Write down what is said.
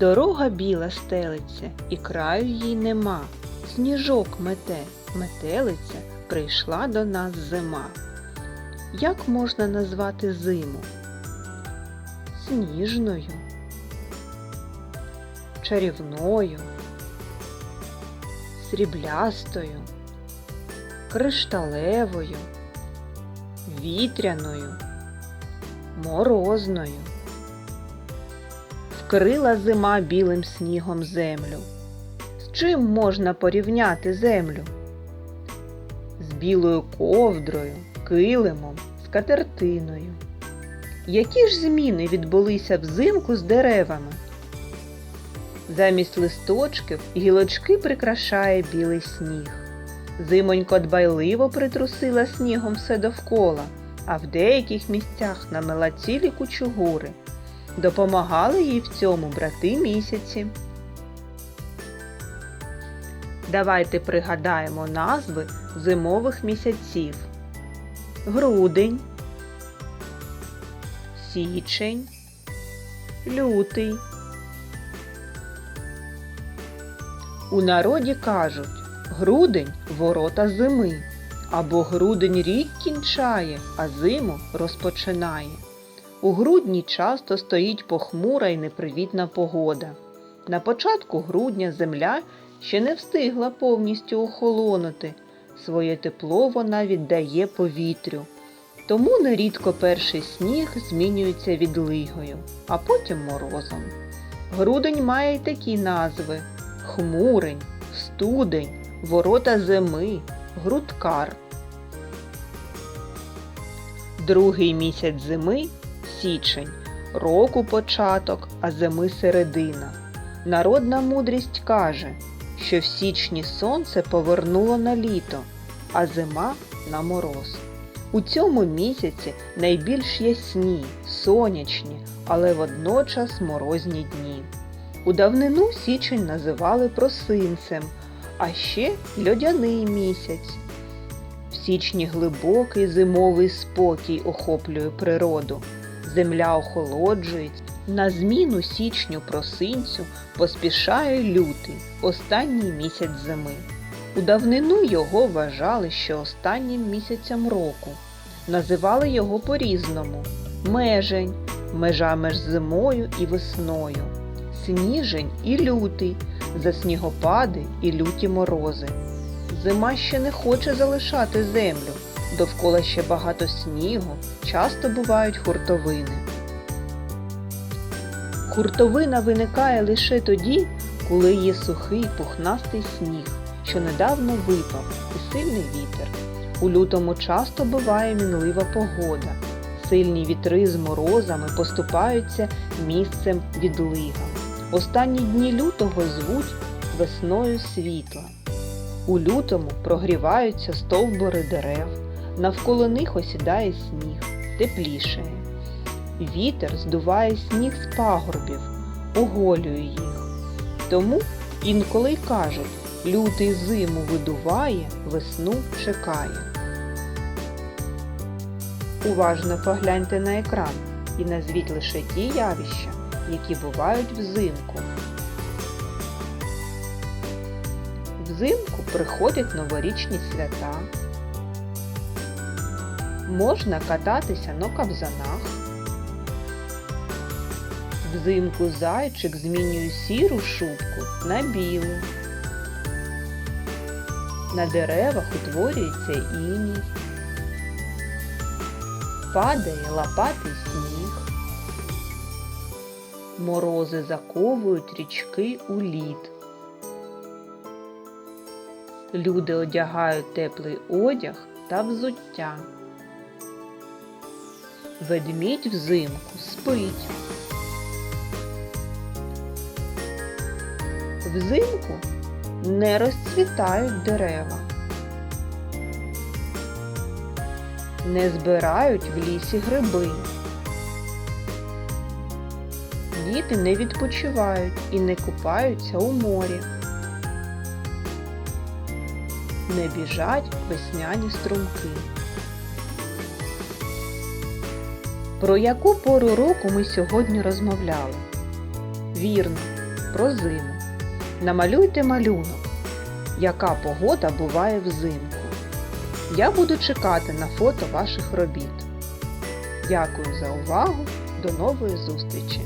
Дорога біла стелиться, і краю їй нема. Сніжок мете, метелиця, прийшла до нас зима. Як можна назвати зиму? Сніжною, чарівною, сріблястою, кришталевою, вітряною, морозною. Вкрила зима білим снігом землю. З чим можна порівняти землю? З білою ковдрою, килимом, скатертиною. Які ж зміни відбулися взимку з деревами? Замість листочків гілочки прикрашає білий сніг. Зимонько дбайливо притрусила снігом все довкола, а в деяких місцях намила цілі кучугури. Допомагали їй в цьому брати місяці. Давайте пригадаємо назви зимових місяців. Грудень, січень, лютий. У народі кажуть грудень ворота зими, або грудень рік кінчає, а зиму розпочинає. У грудні часто стоїть похмура і непривітна погода. На початку грудня земля ще не встигла повністю охолонути. Своє тепло вона віддає повітрю. Тому нерідко перший сніг змінюється відлигою, а потім морозом. Грудень має й такі назви хмурень, студень, ворота зими, грудкар. Другий місяць зими січень, року початок, а зими середина. Народна мудрість каже, що в січні сонце повернуло на літо, а зима на мороз. У цьому місяці найбільш ясні, сонячні, але водночас морозні дні. У давнину січень називали просинцем, а ще льодяний місяць. В січні глибокий зимовий спокій охоплює природу. Земля охолоджується. На зміну січню просинцю поспішає лютий, останній місяць зими. У давнину його вважали ще останнім місяцем року. Називали його по-різному межень, межа між зимою і весною, сніжень і лютий, за снігопади і люті морози. Зима ще не хоче залишати землю. Довкола ще багато снігу, часто бувають хуртовини. Хуртовина виникає лише тоді, коли є сухий пухнастий сніг, що недавно випав, і сильний вітер. У лютому часто буває мінлива погода. Сильні вітри з морозами поступаються місцем відлигам. Останні дні лютого звуть весною світла. У лютому прогріваються стовбури дерев, навколо них осідає сніг, теплішає. Вітер здуває сніг з пагорбів, оголює їх. Тому інколи й кажуть, лютий зиму видуває, весну чекає. Уважно погляньте на екран і назвіть лише ті явища, які бувають взимку. Взимку приходять новорічні свята. Можна кататися на кабзанах. Взимку зайчик змінює сіру шубку на білу. На деревах утворюється іній. Падає лопатий сніг. Морози заковують річки у лід. Люди одягають теплий одяг та взуття. Ведмідь взимку спить. Взимку не розцвітають дерева. Не збирають в лісі гриби. Діти не відпочивають і не купаються у морі. Не біжать весняні струмки. Про яку пору року ми сьогодні розмовляли? Вірно, про зиму. Намалюйте малюнок, яка погода буває взимку. Я буду чекати на фото ваших робіт. Дякую за увагу. До нової зустрічі!